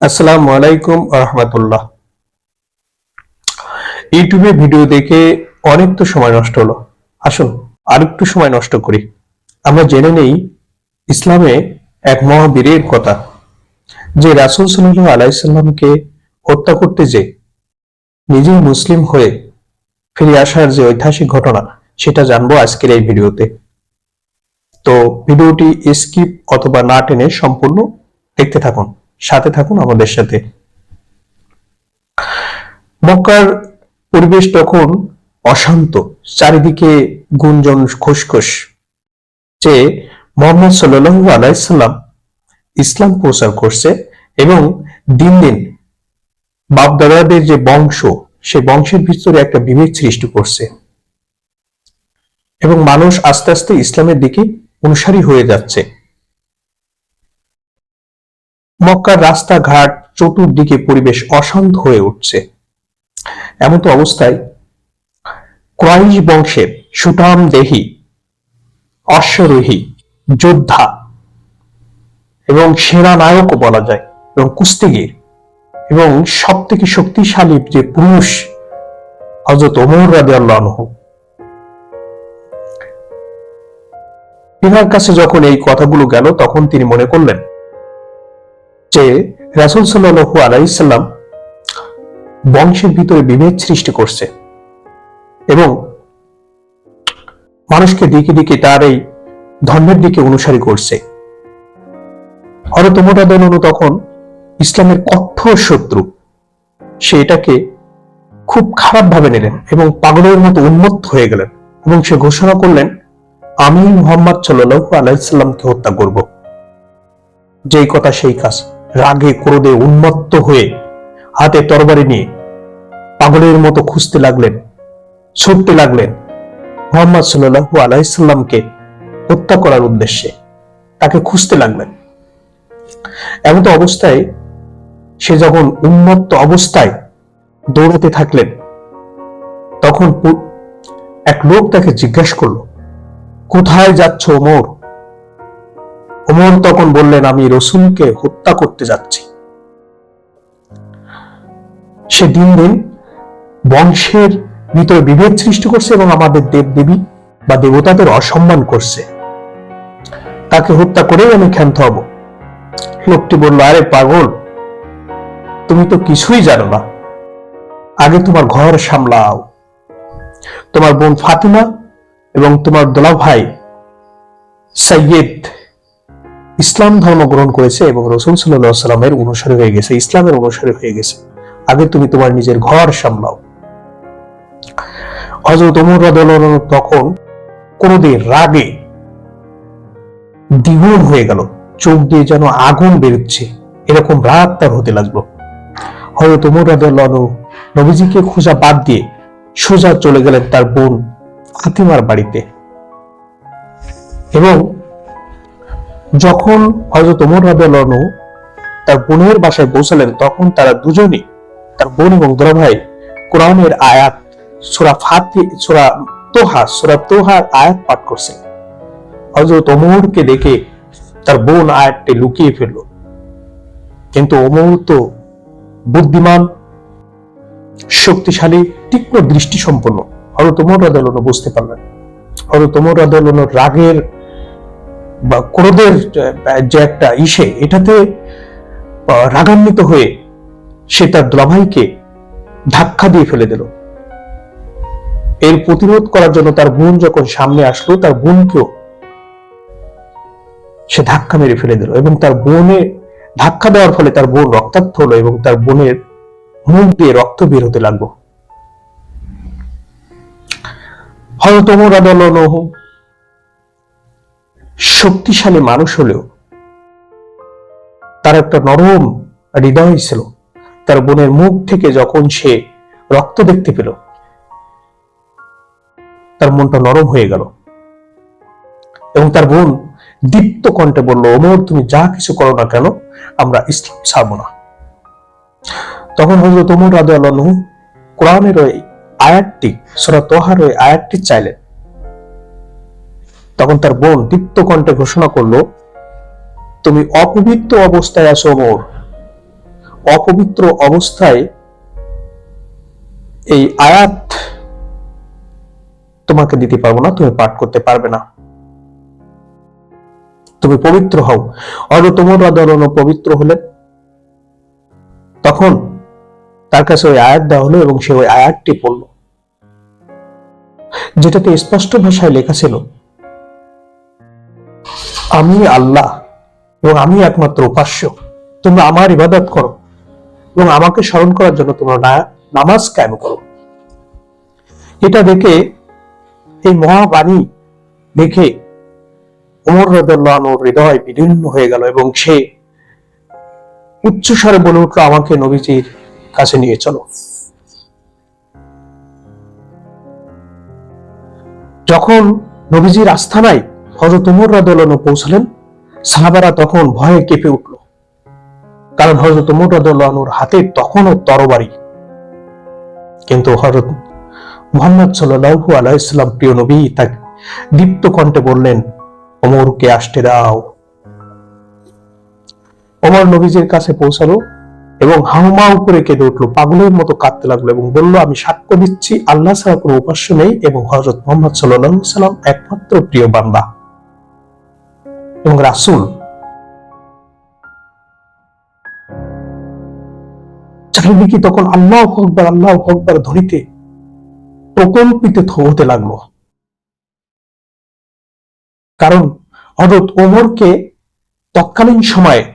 আসসালামু আলাইকুম রহমতুল্লাহ। ইউটিউবে ভিডিও দেখে অনেক তো সময় নষ্ট হলো। আসুন, আরেকটু সময় নষ্ট করি। আমরা জেনে নেই ইসলামে এক মহাবীরের কথা, যে রাসুল সাল্লাহ আলাইসাল্লামকে হত্যা করতে যে নিজেই মুসলিম হয়ে ফিরে আসার যে ঐতিহাসিক ঘটনা, সেটা জানব আজকের এই ভিডিওতে। তো ভিডিওটি স্কিপ অথবা না টেনে সম্পূর্ণ দেখতে থাকুন। সাথে থাকুন আমাদের সাথে। মক্কার পরিবেশ তখন অশান্ত, চারিদিকে গুঞ্জন খুসখুস যে মোহাম্মদ সাল্লু আলাইসাল্লাম ইসলাম প্রচার করছে এবং দিন দিন বাপদাদাদের যে বংশ, সে বংশের ভিতরে একটা বিভেদ সৃষ্টি করছে। এবং মানুষ আস্তে আস্তে ইসলামের দিকে অনুসারী হয়ে যাচ্ছে। মক্কার রাস্তাঘাট চতুর্দিকে পরিবেশ অশান্ত হয়ে উঠছে। এমন তো অবস্থায় ক্রাইশ বংশের সুটাম দেহি, অশ্বরোহী, যোদ্ধা এবং সেনা নায়কও বলা যায় এবং কুস্তিগির এবং সব থেকে শক্তিশালী যে পুরুষ হজরত ওমর রাজি আল্লাহ তিনার কাছে যখন এই কথাগুলো গেল, তখন তিনি মনে করলেন যে রাসুল সাল্লু আলাইসাল্লাম বংশের ভিতরে বিভেদ সৃষ্টি করছে এবং মানুষকে দিকে দিকে তার এই ধর্মের দিকে অনুসারী করছে। হরতমোটা হরতমরাদনু তখন ইসলামের কঠোর শত্রু। সে এটাকে খুব খারাপ ভাবে নিলেন এবং পাগলের মতো উন্মত্ত হয়ে গেলেন এবং সে ঘোষণা করলেন, আমি মোহাম্মদ সাল্লু আলাইসাল্লামকে হত্যা করব। যেই কথা সেই কাজ। রাগে ক্রোধে উন্মত্ত হয়ে হাতে তরবারি নিয়ে পাগলের মতো খুঁজতে লাগলেন, ছুটতে লাগলেন মোহাম্মদ সাল্লু আলাইসাল্লামকে হত্যা করার উদ্দেশ্যে। তাকে খুঁজতে লাগলেন। এমন তো অবস্থায় সে যখন উন্মত্ত অবস্থায় দৌড়াতে থাকলেন, তখন এক লোক তাকে জিজ্ঞাসা করল, কোথায় যাচ্ছ ওমর ওমর তখন বললেন, আমি রসুলকে হত্যা করতে যাচ্ছি। সে দিন দিন বংশের ভিতরে বিভেদ সৃষ্টি করছে এবং আমাদের দেব দেবী বা দেবতাদের অসম্মান করছে। তাকে হত্যা করেই আমি ক্ষান্ত হব। লোকটি বলল, আরে পাগল, তুমি তো কিছুই জানো না। আগে তোমার ঘর সামলাও। তোমার বোন ফাতিমা এবং তোমার দোলা ভাই সৈয়দ ইসলাম ধর্ম গ্রহণ করেছে এবং রসুল সাল্লামের অনুসারী হয়ে গেছে, ইসলামের অনুসারী হয়ে গেছে। আগে তুমি তোমার নিজের ঘর সামলাও। হজরত ওমর তখন কোনদিন রাগে দ্বিগুণ হয়ে গেল, চোখ দিয়ে যেন আগুন বেরোচ্ছে, এরকম রাগ তার হতে লাগল। হজরত হয়তো তোমর নবীজিকে খোঁজা বাদ দিয়ে সোজা চলে গেলেন তার বোন ফাতিমার বাড়িতে। এবং যখন হয়তো ওমর রাদু তার বোনের বাসায় পৌঁছালেন, তখন তারা দুজনই, তার বোন এবং ভাই কোরআনের আয়াত, সুরা ফাতি, সুরা তোহা, সুরা তোহার আয়াত পাঠ করছেন। হজরত ওমরকে দেখে তার বোন আয়াতটি লুকিয়ে ফেলল। কিন্তু ওমর তো বুদ্ধিমান, শক্তিশালী, তীক্ষ্ণ দৃষ্টি সম্পন্ন হজরত ওমর রাদু বুঝতে পারলেন। হজরত ওমর রাদু রাগের বা ক্রোধের যে একটা ইসে, এটাতে রাগান্বিত হয়ে সে তার দ্রভাইকে ধাক্কা দিয়ে ফেলে দিল। এর প্রতিরোধ করার জন্য তার বোন যখন সামনে আসলো, তার বোনকেও সে ধাক্কা মেরে ফেলে দিল এবং তার বোনে ধাক্কা দেওয়ার ফলে তার বোন রক্তাক্ত হলো এবং তার বোনের মুখ দিয়ে রক্ত বের হতে লাগল। হয়তো শক্তিশালী মানুষ হলেও তার একটা নরম হৃদয় ছিল। তার বোনের মুখ থেকে যখন সে রক্ত দেখতে পেল, তার মনটা নরম হয়ে গেল এবং তার বোন দীপ্ত কণ্ঠে বলল ওমর তুমি যা কিছু করো না কেন, আমরা ইসলাম ছাড়বো না। তখন হজরত ওমর রাজু আল্লাহ কোরআনের ওই আয়াতটি, সোরা তোহার ওই আয়াতটি চাইলেন। তখন তার বোন দীপ্ত কণ্ঠে ঘোষণা করল, তুমি অপবিত্র অবস্থায় আছো ওমর অপবিত্র অবস্থায় এই আয়াত তোমাকে দিতে পারব না, তুমি পাঠ করতে পারবে না। তুমি পবিত্র হও। অর তোমার রাদলন পবিত্র হলেন তখন তার কাছে ওই আয়াত দেওয়া হলো এবং সে ওই আয়াতটি পড়ল, যেটাতে স্পষ্ট ভাষায় লেখা ছিল আমি আল্লাহ এবং আমি একমাত্র উপাস্য। তোমরা আমার ইবাদত করো এবং আমাকে স্মরণ করার জন্য তোমরা নামাজ কায়েম করো। এটা দেখে এই মহাবাণী দেখে ওমর রাদিয়াল্লাহুর হৃদয় বিদীর্ণ হয়ে গেল এবং সে উচ্চস্বরে বলে উঠল, আমাকে নবীজির কাছে নিয়ে চলো। যখন নবীজির আস্থানায় হজরত উমর রাদিয়াল্লাহু পৌঁছলেন। সাহাবারা তখন ভয়ে কেঁপে উঠল। কারণ হজরত উমর রাদিয়াল্লাহুর হাতে তখনও তরবারি। কিন্তু হজরত মোহাম্মদ আলাইহি সাল্লাম প্রিয় নবী তাকে দীপ্ত কণ্ঠে বললেন ওমরকে আসতে দাও। ওমর নবীজির কাছে পৌঁছালো এবং হাউমাউ করে কেঁদে উঠল, পাগলের মতো কাঁদতে লাগল এবং বলল, আমি সাক্ষ্য দিচ্ছি, আল্লাহ ছাড়া কোনো উপাস্য নেই এবং হজরত মোহাম্মদ সাল্লাহ সাল্লাম একমাত্র প্রিয় বান্দা। এবং রাসুল চারিদিকে তখন আল্লাহ হকবার আল্লাহ হকবার ধ্বনিতে প্রকম্পিত হতে লাগল। কারণ হজরত ওমরকে তৎকালীন সময়ে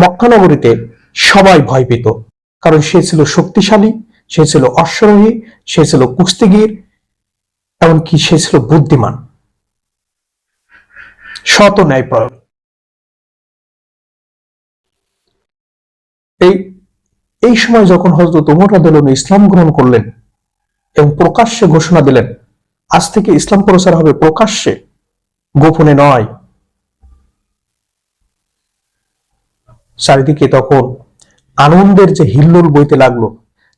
মক্কানগরীতে সবাই ভয় পেত। কারণ সে ছিল শক্তিশালী, সে ছিল অশ্বরোহী, সে ছিল কুস্তিগির, এমনকি সে ছিল বুদ্ধিমান। শত ন্যায়পরায়ণ এই এই সময় যখন হজরত ওমর রাদিয়াল্লাহু ইসলাম গ্রহণ করলেন এবং প্রকাশ্যে ঘোষণা দিলেন, আজ থেকে ইসলাম প্রচার হবে প্রকাশ্যে, গোপনে নয়। চারিদিকে তখন আনন্দের যে হিল্লোল বইতে লাগল,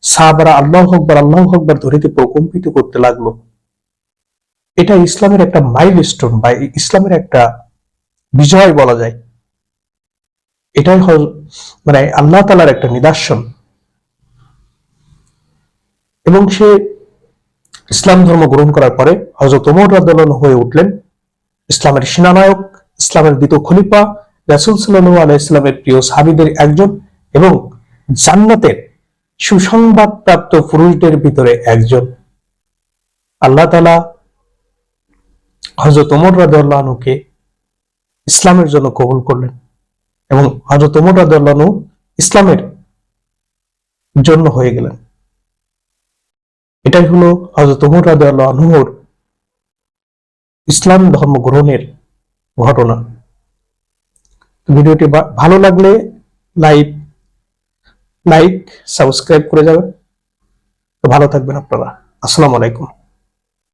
সাহাবারা আল্লাহ হকবার আল্লাহ হকবার ধরিতে প্রকম্পিত করতে লাগল। এটা ইসলামের একটা মাইল স্টোন বা ইসলামের একটা বিজয় বলা যায়। এটাই হল- মানে আল্লাহ তালার একটা নিদর্শন। এবং সে ইসলাম ধর্ম গ্রহণ করার পরে হজরত ওমর রাদিয়াল্লাহু হয়ে উঠলেন। ইসলামের সেনানায়ক, ইসলামের দ্বিতীয় খলিফা, রাসূল সাল্লাল্লাহু আলাইহি ইসলামের প্রিয় সাহাবীদের একজন এবং জান্নাতের সুসংবাদ প্রাপ্ত পুরুষদের ভিতরে একজন। আল্লাহ তাআলা হযরত ওমর আনহুকে ইসলামের জন্য কবুল করলেন এবং হযরত ওমর আনহু ইসলামের জন্য হয়ে গেলেন। এটাই হলো হযরত ওমর আনহুর ইসলাম ধর্ম গ্রহণের ঘটনা। ভিডিওটি ভালো লাগলে লাইক লাইক, সাবস্ক্রাইব করে যাবেন। ভালো থাকবেন আপনারা। আসসালামু আলাইকুম।